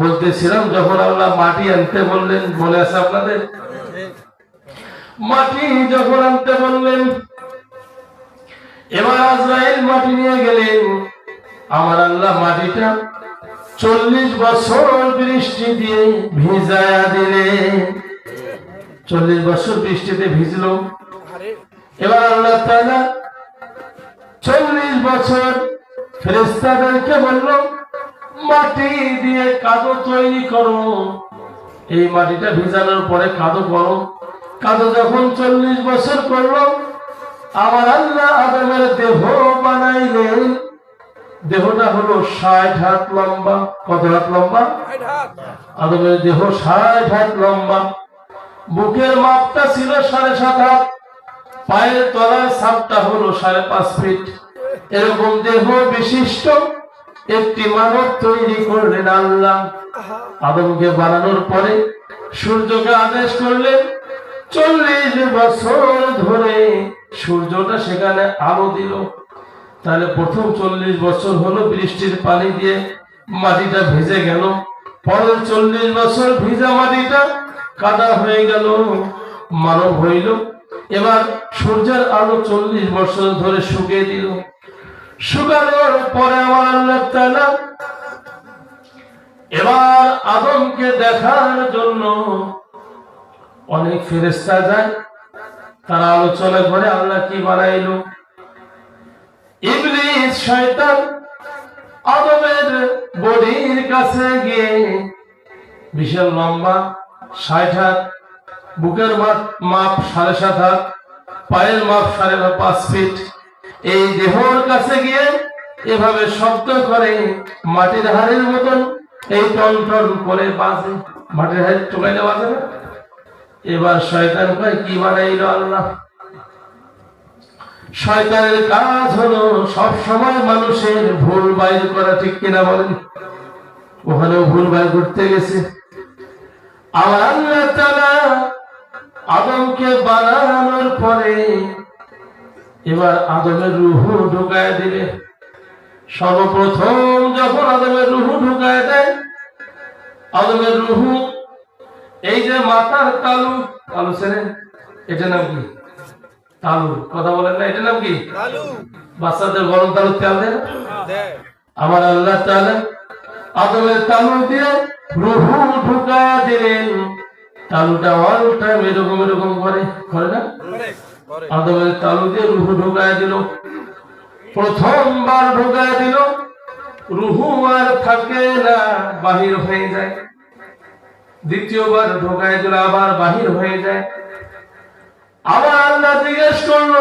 বলতেছিলাম, যখন আল্লাহ মাটি আনতে বললেন মনে আছে আপনাদের? মাটি যখন আনতে বললেন, এবার আজরাইল মাটি নিয়ে গেলেন। আমার আল্লাহ মাটিটা চল্লিশ বছর বৃষ্টি দিয়ে ভিজায়া দিলেন। চল্লিশ বছর বৃষ্টিতে ভিজলো। এবার আল্লাহ চল্লিশ বছর ফেরেস্তাদেরকে বলল মাটি দিয়ে কাদো দেহ দেহটা হলো ষাট হাত লম্বা। কত হাত লম্বা? আদমের দেহ ষাট হাত লম্বা। বুকের মাপটা ছিল সাড়ে সাত হাত। পায়ের তলার সাপটা হলো সাড়ে পাঁচ ফিট। এরকম দেহ বিশিষ্ট। একটি মানব তৈরি করলেন আল্লাহ। আদমকে বানানোর পরে সূর্যকে আদেশ করলেন চল্লিশ বছর ধরে সূর্যটা সেখানে আলো দিল। তাহলে প্রথম চল্লিশ বছর হলো বৃষ্টির পানি দিয়ে মাটিটা ভিজে গেল। পরের চল্লিশ বছর ভিজা মাটিটা কাদা হয়ে গেল মানব হইল। এবার সূর্যের আলো চল্লিশ বছর ধরে শুকিয়ে দিল। শুকানোর পরে আমার এবার আদমকে দেখার জন্য অনেক ফেরেস্তা যায়, তারা আলোচনা করে আল্লাহ কি ইবলিস শয়তান আদমের বডির কাছে গিয়ে বিশাল লম্বা ষাট হাত, বুকের মাপ সাড়ে সাত হাত, পায়ের মাপ সাড়ে পাঁচ ফিট এই দেহর কাছে গিয়ে এভাবে শব্দ করে মাটির হাড়ের মতন এই টন করে বাজে মাটির হাড়ি টোকাইলে বাজে না। এবার শয়তান কয়, কি বানাইলো আল্লাহ? শয়তানের কাজ হলো সব সময় মানুষের ভুল বাইর করা, ঠিক কিনা বলেন? ওখানেও ভুল বাইর করতে গেছে। আল্লাহ তাআলা আদমকে বানানোর পরে এবার আদমের রুহু ঢুকায় দিলে। সর্বপ্রথম যখন আদমের রুহু ঢুকায় দেয় আদমের রুহু এই যে মাথার তালু তালু ছেড়ে এটা নাম কি? তালু কথা বলেন না এটা নাম কি? বাচ্চাদের গরম তালু তেল দেয়? আমার আল্লাহ তাআলা আদমের তালু দিয়ে রুহু ঢুকায় দিলেন। তালুটা অল টাইম এরকম এরকম করে করে না? আদমের তালু দিয়ে রুহু ঢুকায় দিল। প্রথমবার ঢুকায় দিল। রুহু আর থাকে না, বাহির হয়ে যায়। দ্বিতীয়বার ঢোকায় দিল, আবার বাহির হয়ে যায়। আবার আল্লাহ জিজ্ঞেস করল,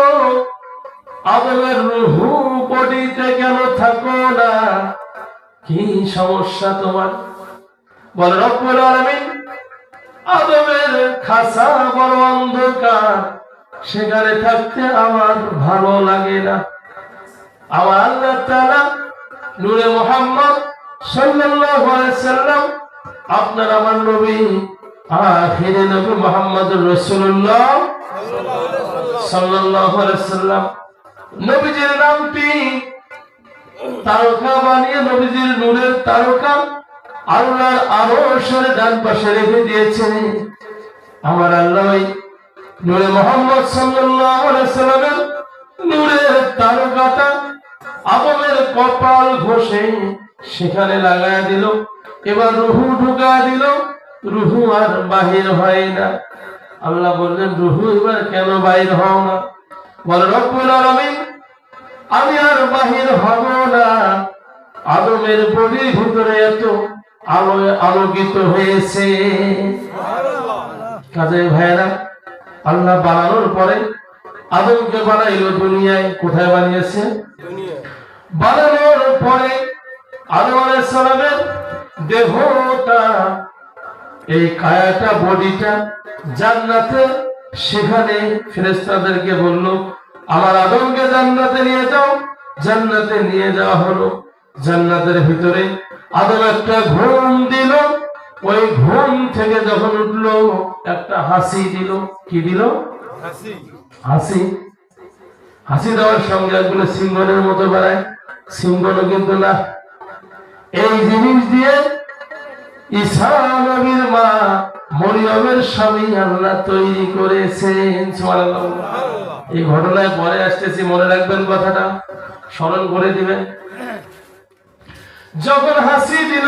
আদমের রুহু বডিতে কেন থাকো না? কি সমস্যা তোমার? বল, রব্বুল আদমের খাসা বড় অন্ধকার সেখানে থাকতে আমার ভালো লাগে না। আমার আল্লাহ তাআলা নূরে মুহাম্মদ সাল্লাম, আপনার আমার নবী নবী সাল্লাম। নবীজির নামটি তারকা বানিয়ে নবীজির নূরের তারকা আল্লাহর আরশের ডান পাশে রেখে দিয়েছে আমার আল্লাহ নূরে মোহাম্মদ সাল্লাল্লাহু আলাইহি সাল্লামের নূরের তারকাটা আদমের কপাল ঘষে সেখানে লাগায় দিল। এবার রুহু ঢুকা দিল। রুহু আর বাহির হয় না। আল্লাহ বললেন রুহু এবার কেন বাহির হও না? বলে রব্বুল আলামিন আমি আর বাহির হব না। আদমের বডির ভিতরে এত আলো আলোকিত হয়েছে। কাজে ভাইয়েরা আল্লাহ বানানোর পরে আদমকে বানাইলো দুনিয়ায়, কোথায় বানিয়েছে? বানানোর পরে আদম আলাইহিস দেহটা, এই কায়াটা, বডিটা জান্নাতে, সেখানে ফেরেশতাদেরকে বলল, আমার আদমকে জান্নাতে নিয়ে যাও। জান্নাতে নিয়ে যাওয়া হলো। জান্নাতের ভিতরে আদম একটা ঘুম দিল। ওই ঘুম থেকে যখন উঠল একটা হাসি দিল। কি দিল? হাসি। হাসি। দেওয়ার সঙ্গে একগুলো সিংহনের মতো বেড়ায়। সিংহনও কিন্তু না। এই জিনিস দিয়ে ঈসা নবীর মা মরিয়মের স্বামী আল্লাহ তৈরি করেছেন। এই ঘটনায় পরে আসতেছি মনে রাখবেন কথাটা। স্মরণ করে দিবেন। যখন হাসি দিল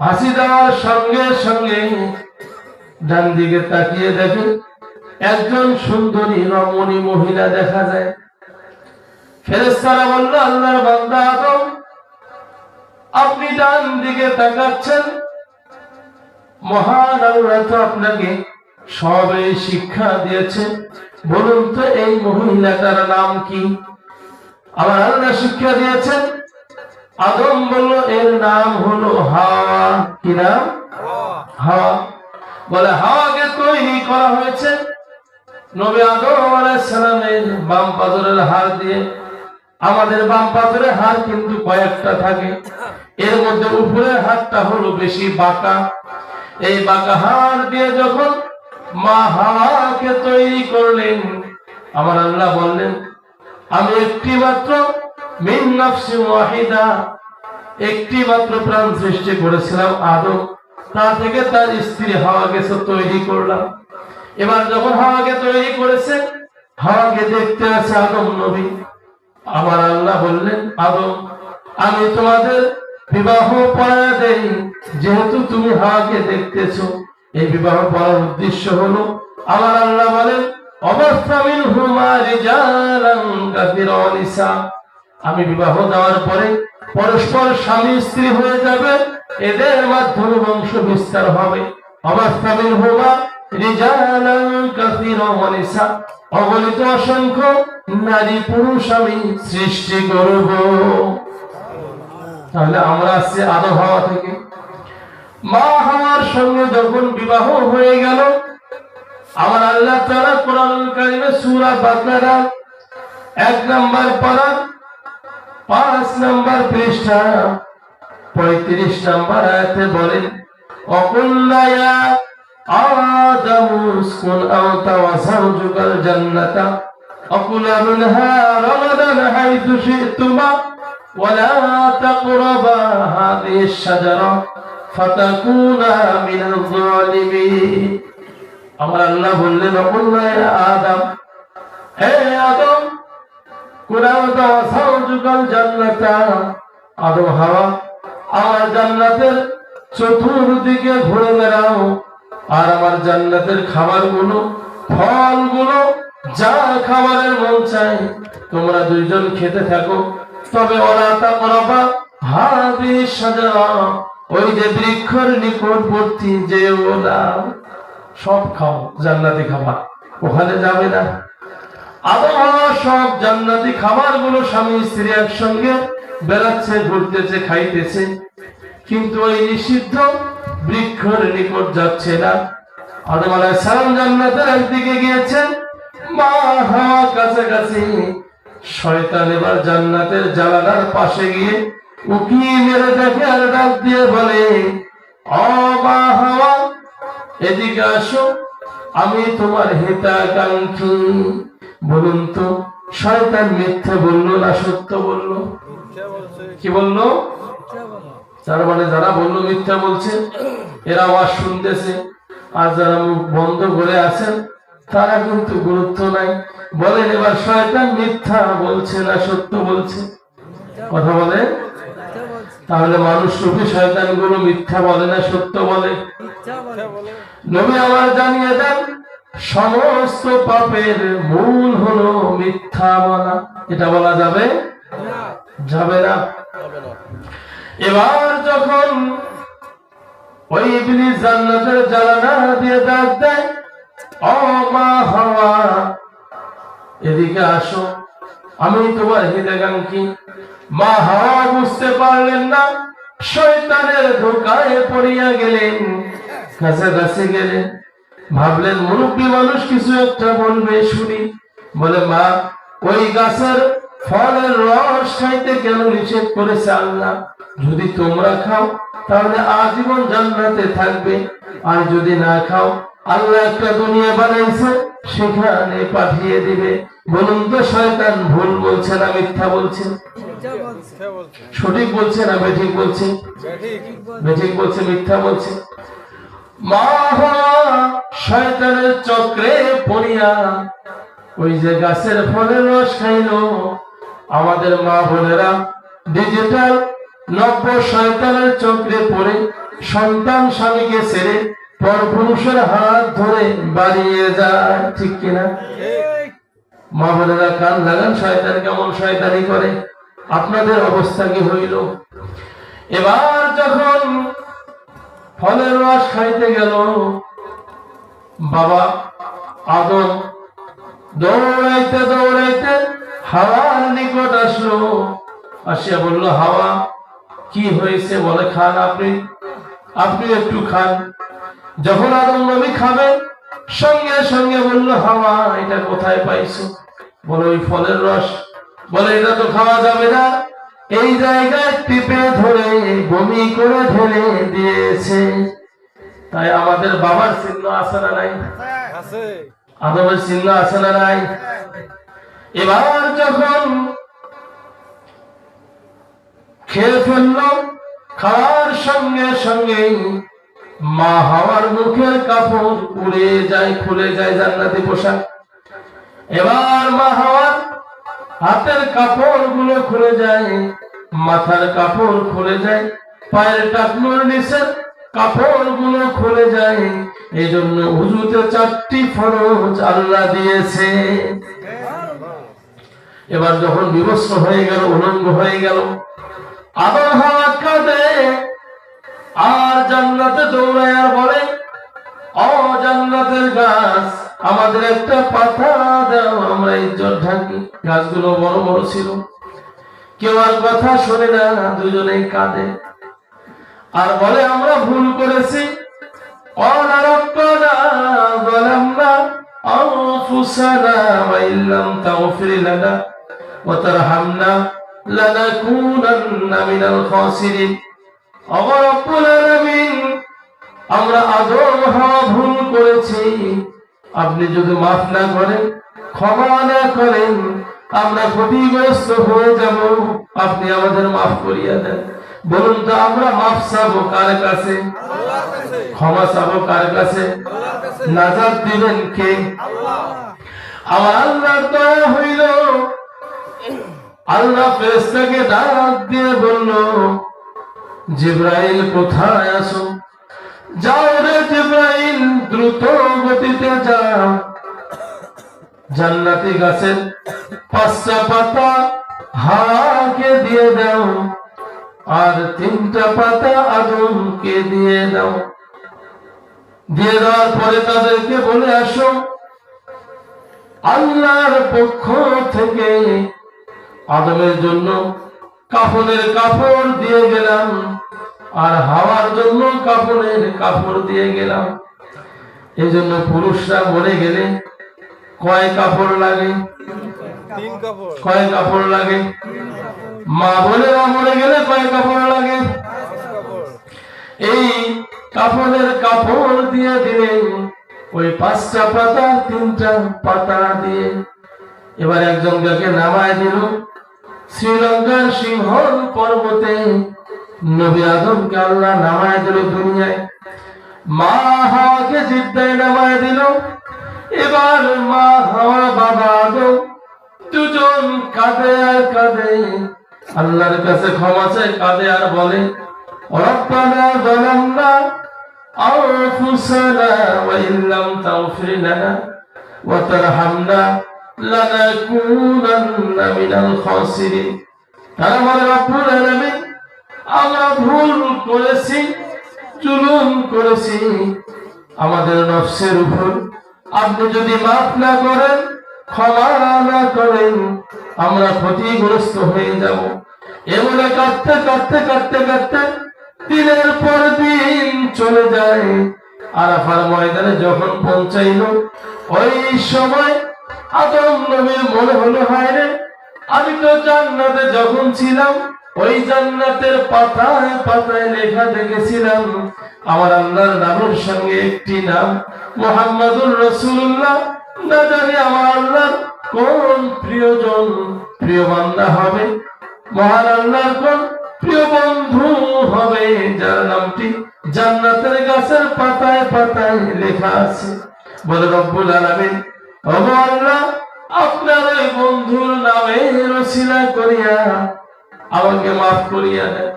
হাসি দেওয়ার সঙ্গে সঙ্গে ডান দিকে তাকিয়ে দেখে একজন সুন্দরী রমণী মহিলা দেখা যায়। ফেরেস্তারা বলল, আল্লাহর বান্দা আদম, আপনি ডান দিকে তাকাচ্ছেন। মহান আল্লাহ তো আপনাকে সবে শিক্ষা দিয়েছে। বলুন তো, এই মহিলাটার নাম কি? আমার আল্লাহ শিক্ষা দিয়েছেন আদম বলল, এর নাম হলো হাওয়া কি নাম? হাওয়া বলে, হাওয়াকে তৈরি করা হয়েছে। নবী আদম আলাইহিস সালামের বাম পাথরের হাড় দিয়ে। আমাদের বাম পাথরের হাড় কিন্তু কয়েকটা থাকে। এর মধ্যে উপরের হাড়টা হলো বেশি বাঁকা। এই বাঁকা হার দিয়ে যখন মা হাওয়াকে তৈরি করলেন, আমার আল্লাহ বললেন, আমি একটি মাত্র মিন নাফসি ওয়াহিদা। একটি মাত্র প্রাণ সৃষ্টি করেছিলাম, আদম। তা থেকে তার স্ত্রী হাওয়াকে তৈরি করলাম। এবার যখন হাওয়াকে তৈরি করেছে হাওয়াকে দেখতে আছে আদম নবী। আমার আল্লাহ বললেন, আদম, আমি তোমাদের বিবাহ পড়া দেই, যেহেতু তুমি হাওয়াকে দেখতেছো। এই বিবাহ পড়ার উদ্দেশ্য হলো, আমার আল্লাহ বলেন, অবস্থা মিন হুমা রিজালান ওয়া নিসা। আমি বিবাহ দেওয়ার পরে পরস্পর স্বামী স্ত্রী হয়ে যাবে, এদের মাধ্যমে বংশ বিস্তার হবে। হুমা অসংখ্য নারী পুরুষ আমি সৃষ্টি করব। তাহলে আমরা আসছি হাওয়া থেকে। মা হাওয়ার সঙ্গে যখন বিবাহ হয়ে গেল, আমার আল্লাহ তারা কোরআন কারিমে সূরা বাকারা এক নাম্বার পারা পাঁচ নাম্বার পৃষ্ঠা পঁয়ত্রিশ নাম্বার আয়াতে বলেন অকুল্লা ইয়া আদামু উসকুন আনতা ওয়া যাওজুকাল জান্নাতা অকুলা মিনহা রাগাদান হাইথু শি'তুমা ولا تقربا هذه الشجرة فتكونا من الظالمين আমার আল্লাহ বললেন অকুল্লা ইয়া আদম হে আদম চতুর্দিকে ঘুরে বেড়াও। আর আমার জান্নাতের যা খাবারের মন চাই তোমরা দুইজন খেতে থাকো। তবে ওরা তা করবা হাবি সাজা ওই যে বৃক্ষর নিকটবর্তী যে ওলা সব খাও, জান্নাতি খাবার। ওখানে যাবে না। আবহাওয়া সব জান্নাতি খাবারগুলো স্বামী স্ত্রী একসঙ্গে বেড়াচ্ছে, ঘুরতেছে, খাইতেছে। কিন্তু ওই নিষিদ্ধ বৃক্ষর নিকট যাচ্ছে না। আদম সালাম জান্নাতের একদিকে গিয়েছেন। কাছাকাছি এবার জান্নাতের জানালার পাশে গিয়ে উকি মেরে দিয়ে বলে এদিকে আসো, আমি তোমার হিতাকাঙ্ক্ষী। বলুন তো, শয়তান মিথ্যে বলল না সত্য বলল? কি বলল? তার মানে যারা বলল মিথ্যা বলছে, এরা আওয়াজ শুনতেছে। আর যারা মুখ বন্ধ করে আছেন, তারা কিন্তু গুরুত্ব নাই। বলেন এবার শয়তান মিথ্যা বলছে না সত্য বলছে? কথা বলে? তাহলে মানুষ রূপী শয়তানগুলো মিথ্যা বলে না সত্য বলে? নবী আমার জানিয়ে দেন সমস্ত পাপের মূল হলো মিথ্যা বলা। এটা বলা যাবে? যাবে না। এবার যখন ওই ইবলিস জান্নাতের জ্বালানা দিয়ে ডাক দেয়, ও মা হাওয়া, এদিকে আসো। আমি তোমার হিতাকাঙ্ক্ষী মা হাওয়া বুঝতে পারলেন না, শয়তানের ধোকায় পড়িয়া গেলেন, কাছাকাছি গেলেন। ভাবলেন মুরব্বী মানুষ কিছু একটা বলবে শুনি। বলে মা ওই গাছের ফলের রস খাইতে কেন নিষেধ করেছে আল্লাহ? যদি তোমরা খাও তাহলে আজীবন জান্নাতে থাকবে। আর যদি না খাও আল্লাহ একটা দুনিয়া বানাইছে সেখানে পাঠিয়ে দিবে। বলুন তো শয়তান ভুল বলছে না মিথ্যা বলছে? সঠিক বলছে না বেঠিক বলছে? বেঠিক। বলছে মিথ্যা বলছে? শয়তানের চক্রে পড়িয়া ওই যে গাছের ফলের রস খাইলো আমাদের মা বোনেরা ডিজিটাল নব্য শয়তানের চক্রে পড়ে, সন্তান স্বামীকে ছেড়ে পরপুরুষের হাত ধরে বাড়িয়ে যায়, ঠিক কিনা? মা বোনেরা কান লাগান, শয়তান কেমন শয়তানি করে? আপনাদের অবস্থা কি হইল? এবার যখন ফলের রস খাইতে গেল। বাবা আদম দৌড়াইতে দৌড়াইতে হাওয়ার নিকট আসলো। আসিয়া বলল, হাওয়া, কি হয়েছে বলে খান আপনি? আপনি একটু খান। যখন আদম নবী খাবেন সঙ্গে সঙ্গে বলল, হাওয়া, এটা কোথায় পাইছো? বলে, ওই ফলের রস। বলে, এটা তো খাওয়া যাবে না। এই জায়গায় টিপে ধরে বমি করে ঢেলে দিয়েছে। তাই আমাদের বাবার চিহ্ন আছে না নাই? আদমের চিহ্ন আছে না নাই? এবার যখন খেয়ে ফেলল খাওয়ার সঙ্গে সঙ্গে মা হওয়ার মুখের কাপড় উড়ে যায় খুলে যায় জান্নাতি পোশাক। এবার মা হাওয়ার হাতের কাপড়গুলো খুলে যায়, মাথার কাপড় খুলে যায়, পায়ের টাকনোর নিচের কাপড়গুলো খুলে যায়। এই জন্য উজুতে চারটি ফরজ আল্লাহ দিয়েছে। এবার যখন বিবস্ত হয়ে গেল, উলঙ্গ হয়ে গেল আর জান্নাতে দৌড়ায় আর বলে ও জান্নাতের গাছ আমাদের একটা পাতা দাও আমরা ইজ্জত ঢাকি গাছগুলো বড় বড় ছিল কেউ আর কথা শোনে না দুজনেই কাঁদে আর বলে আমরা ভুল করেছি قال ربنا ظلمنا أنفسنا وإن لم تغفر لنا وترحمنا لنكونن من الخاسرين আমার রব্বুল আলামিন আমরা আদম হওয়া ভুল করেছি আপনি যদি মাফ না করেন, ক্ষমা না করেন, আমরা ক্ষতিগ্রস্ত হয়ে যাব। আপনি আমাদের মাফ করিয়া দেন। বলুন তো, আমরা মাফ চাবো কার কাছে? ক্ষমা চাবো কার কাছে? নাজাত দিবেন কে? আমার আল্লাহর দয়া হইল। আল্লাহ ফেরেশতাকে ডাক দিয়ে বলল, জিব্রাইল কোথায় আছো? যাও রে জিব্রাইল, দ্রুত গতিতে যাও। জান্নাতি গাছের পাঁচটা পাতা হাকে দিয়ে দাও, আর তিনটা পাতা আদমকে দিয়ে দাও। দিয়ে দেওয়ার পরে তাদেরকে বলে আসো, আল্লাহর পক্ষ থেকে আদমের জন্য কাফনের কাপড় দিয়ে গেলাম। আর হাওয়ার জন্য কাপড়ের কাপড় দিয়ে গেলাম। এই জন্য পুরুষরা মরে গেলে কয় কাপড় লাগে? কয় কাপড় লাগে? মা বোনেরা মরে গেলে কয় কাপড় লাগে? এই কাপড়ের কাপড় দিয়ে দিলে ওই পাঁচটা পাতা তিনটা পাতা দিয়ে এবার একজন গাকে নামায় দিল। শ্রীলঙ্কার সিংহল পর্বতে নবী আদমকে আল্লাহ নামায় দিল দুনিয়ায় মা হাওয়াকে জিদ্দায় নামায় দিল এবার মা হাওয়া বাবা আদম দুজন কাঁদে আর কাঁদে আল্লাহর কাছে ক্ষমা চাই কাঁদে আর বলে ربنا ظلمنا أنفسنا وإن لم تغفر لنا وترحمنا لنكونن من الخاسرين তার মানে রব্বুল আলামিন আমরা ভুল করেছি, জুলুম করেছি। আমাদের নফসের উপর আপনি যদি মাফ না করেন, ক্ষমা না করেন, আমরা ক্ষতিগ্রস্ত হয়ে যাব। এমনে কাঁদতে কাঁদতে কাঁদতে কাঁদতে দিনের পর দিন চলে যায়। আরাফার ময়দানে যখন পৌঁছাইল, ওই সময় আদম নবীর মনে হলো, হায় রে, আমি তো জান্নাতে যখন ছিলাম ওই জান্নাতের পাতায় পাতায় লেখা দেখেছিলাম, আমার আল্লাহর নামের সঙ্গে একটি নাম, মোহাম্মদুর রসুল্লাহ না জানি আমার আল্লাহর কোন প্রিয়জন প্রিয় বান্দা হবে, মহান আল্লাহর কোন প্রিয় বন্ধু হবে, যার নামটি জান্নাতের গাছের পাতায় পাতায় লেখা আছে। বলে রব্বুল আলামিন আল্লাহ, আপনার বন্ধুর নামে রসিলা করিয়া আমাকে মাফ করিয়া দেন।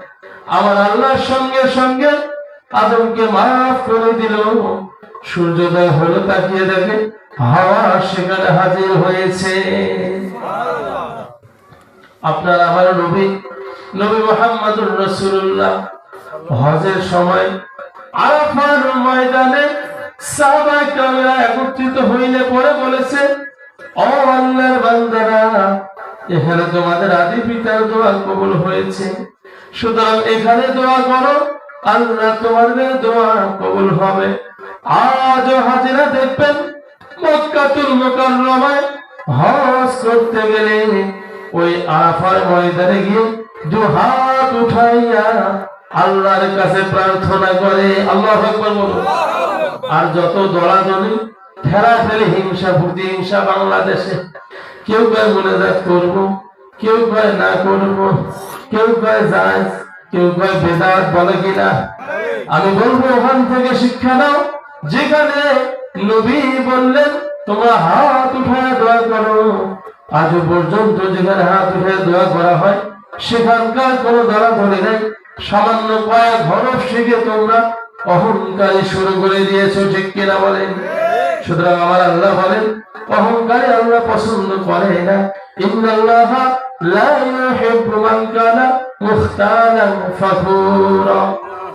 আমার আল্লাহর সঙ্গে সঙ্গে আদমকে মাফ করে দিল। সূর্যোদয় হলো তাকিয়ে দেখে হাওয়া সেখানে হাজির হয়েছে। আপনার আমার নবী নবী মোহাম্মদুর রসুল্লাহ হজের সময় আরাফার ময়দানে কেরামরা একত্রিত হইলে পরে বলেছে, ও আল্লাহর বান্দারা এখানে তোমাদের আদি পিতার দোয়া কবুল হয়েছে। সুতরাং এখানে দোয়া করো, আল্লাহ তোমাদের দোয়া কবুল হবে। আজও হাজিরা দেখবেন মক্কাতুল মুকাররমায় হজ করতে গেলে ওই ঠেলা ফেলে হিংসা বাংলাদেশে কেউ কয় মোনাজাত করব, কেউ কয় না করব, কেউ কয় যায় কেউ কয় বেদাত বলে কিনা? আমি বলব, ওখান থেকে শিক্ষা নাও, যেখানে নবী বললেন, তোমরা হাত উঠায় দোয়া করো। আজও পর্যন্ত যেখানে হাত উঠায় দোয়া করা হয়, সেখানকার কোনো দ্বারা ধরে নাই। সামান্য কয়েক হরফ শিখে তোমরা অহংকারী শুরু করে দিয়েছ, ঠিক কিনা বলেন? সুতরাং আমার আল্লাহ বলেন, অহংকারে আল্লাহ পছন্দ করে না। ইন্নাল্লাহ লা ইউহিব্বু মান কানা মুখতালান ফাখুরা